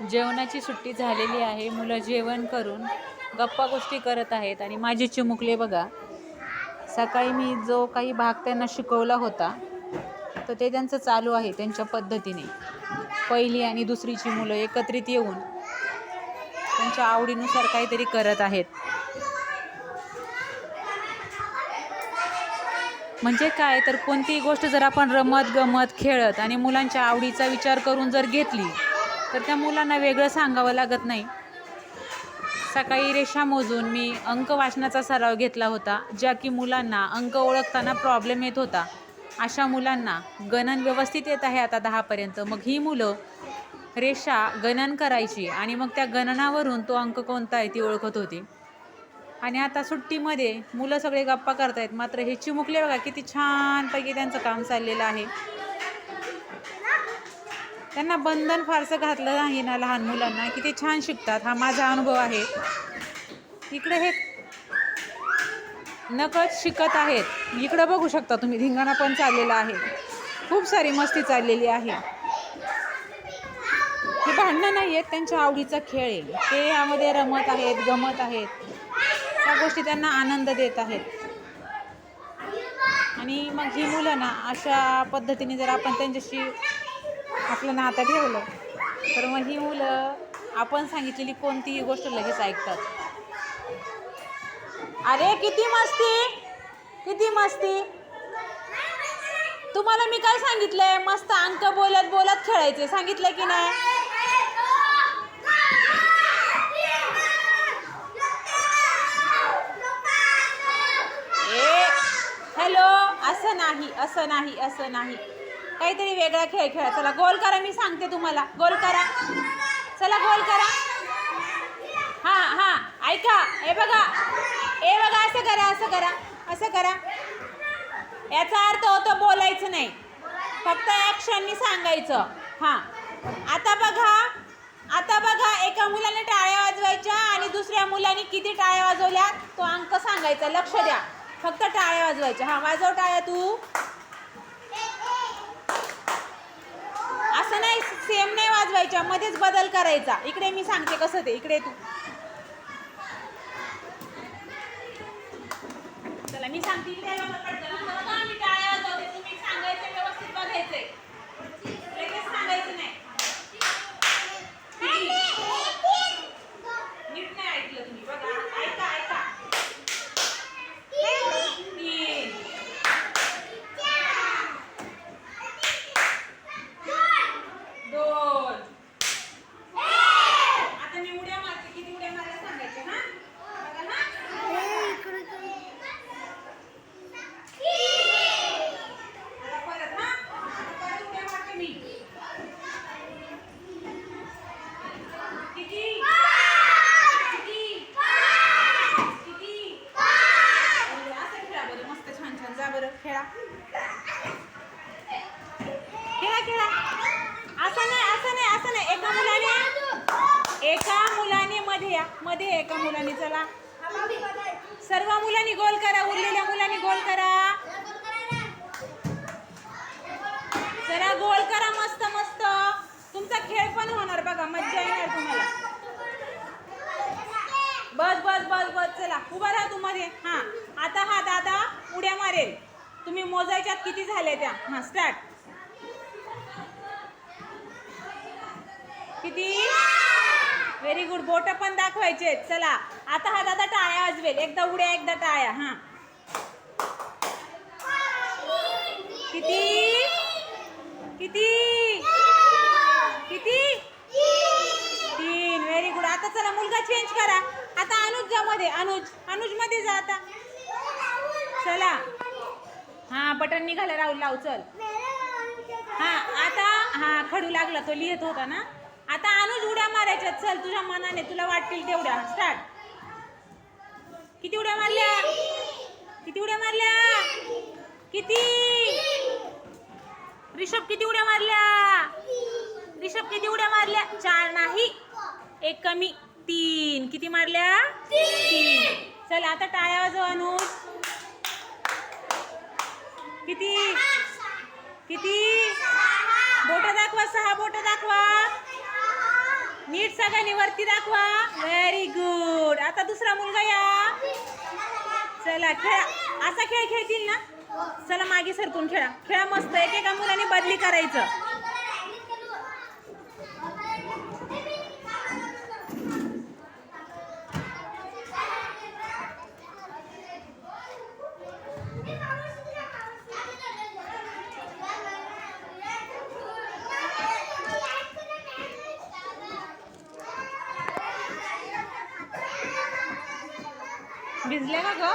जेवणाची सुट्टी झालेली आहे. मुलं जेवण करून गप्पा गोष्टी करत आहेत आणि माझे चिमुकले बघा सकाळी मी जो काही भाग त्यांना शिकवला होता तर ते त्यांचं चालू आहे त्यांच्या पद्धतीने. पहिली आणि दुसरीची मुलं एकत्रित येऊन त्यांच्या आवडीनुसार काहीतरी करत आहेत. म्हणजे काय तर कोणतीही गोष्ट जर आपण रमत गमत खेळत आणि मुलांच्या आवडीचा विचार करून जर घेतली तर त्या मुलांना वेगळं सांगावं लागत नाही. सकाळी रेषा मोजून मी अंक वाचनाचा सराव घेतला होता ज्या की मुलांना अंक ओळखताना प्रॉब्लेम येत होता. अशा मुलांना गणन व्यवस्थित येत आहे आता दहापर्यंत. मग ही मुलं रेषा गणन करायची आणि मग त्या गणनावरून तो अंक कोणता आहे ती ओळखत होती. आणि आता सुट्टीमध्ये मुलं सगळे गप्पा करतायत मात्र हे चिमुकले बघा किती छानपैकी त्यांचं काम चाललेलं आहे. त्यांना बंधन फारसं घातलं नाही ना लहान मुलांना किती छान शिकतात. हा माझा अनुभव आहे. इकडे हे नकळत शिकत आहेत. इकडं बघू शकता तुम्ही धिंगाणा पण चाललेला आहे. खूप सारी मस्ती चाललेली आहे. हे भांडणं नाही आहेत त्यांच्या आवडीचा खेळ आहे. ते यामध्ये रमत आहेत गमत आहेत. त्या गोष्टी त्यांना आनंद देत आहेत. आणि मग ही मुलं ना अशा पद्धतीने जर आपण त्यांच्याशी आपलं नातं ठेवलं. तर मग ही मुलं आपण सांगितलेली कोणतीही गोष्ट लगेच ऐकतात. अरे किती मस्ती! किती मस्ती! तुम्हाला मी काय सांगितलंय? मस्त अंक बोलत बोलत खेळायचे. सांगितलं की नाही? ए हॅलो असं नाही असं नाही असं नाही. काहीतरी वेगळा खेळ खेळा. चला गोल करा मी सांगते तुम्हाला. गोल करा. चला गोल करा. हां हां. ऐका हे बघा. हे बघा असं करा असं करा असं करा. याचा अर्थ होतो बोलायचं नाही. फक्त ॲक्शननी सांगायचं. हां. आता बघा आता बघा एका मुलाने टाळ्या वाजवायच्या आणि दुसऱ्या मुलाने किती टाळ्या वाजवल्या? तो अंक सांगायचा. लक्ष द्या. फक्त टाळ्या वाजवायच्या. हां वाजव टाळ्या तू. असं नाही सेम नाही वाजवायच्या मध्येच बदल करायचा. इकडे मी सांगते कसं ते इकडे तू. चला मी सांगते इकडे बघा पटकन. असं बघा, मी टाळ्या वाजवते तुम्ही सांगायचं व्यवस्थित बघायचंय लगेच सांगायचं नाही नीट नाही ऐकलं तुम्ही बघा ऐका ऐका तीन दोन आता मी उड्या मारते किती उड्या मारायला सांगायचे हा बघा हा आता परत हा आता परत उड्या मारते मी किती किती किती अरे, असं खेळा बरं मस्त छान छान जा बरं खेळा खेळा खेळा. असं नाही असं नाही असं नाही. एका मुलाने एका मुलाने मध्ये या. मध्ये एका मुलाने. चला. सर्व मुलांनी गोल करा. उरलेल्या मुलांनी गोल करा. चला गोल करा. मस्त मस्त. तुमचा खेळ पण होणार बघा. मज्जा येणार तुम्हाला. बस बस बस बस. चला. उभा राहा तू मध्ये हा. आता हा दादा उड्या मारेल. तुम्ही मोजायच्यात किती झाले त्या? हा स्टार्ट किती? व्हेरी गुड बोट पण दाखवायचे चला. आता हा दादा टाळ्या वाजवेल. एकदा उड्या एकदा टाळ्या. हा. किती? किती? किती? तीन. व्हेरी गुड आता चला मुलगा चेंज करा. आता अनुज जा मध्ये अनुज. अनुजमध्ये जा आता. चला. हा बटन निघालं राहुल लाव चल. हा आता हा खडू लागला तो लिहित होता ना. आता अनुज उड्या मारायच्या चल तुझ्या मनाने तुला वाटतील तेवढ्या. स्टार्ट. किती उड्या मारल्या? किती उड्या मारल्या? किती? रिषभ किती उड्या मारल्या? रिषभ किती उड्या मारल्या? चार नाही एक कमी. तीन. किती मारल्या? तीन. चल आता टाळ्या वाजव अनुज. किती? किती? बोट दाखवा सहा बोट दाखवा. नीट सगळ्यांनी वरती दाखवा. व्हेरी गुड आता दुसरा मुलगा या. चला खेळा. असा खेळ खेळतील ना? चला मागे सरकून खेळा. खेळा मस्त. एकेका मुलाने बदली करायचं. भिजले ना ग?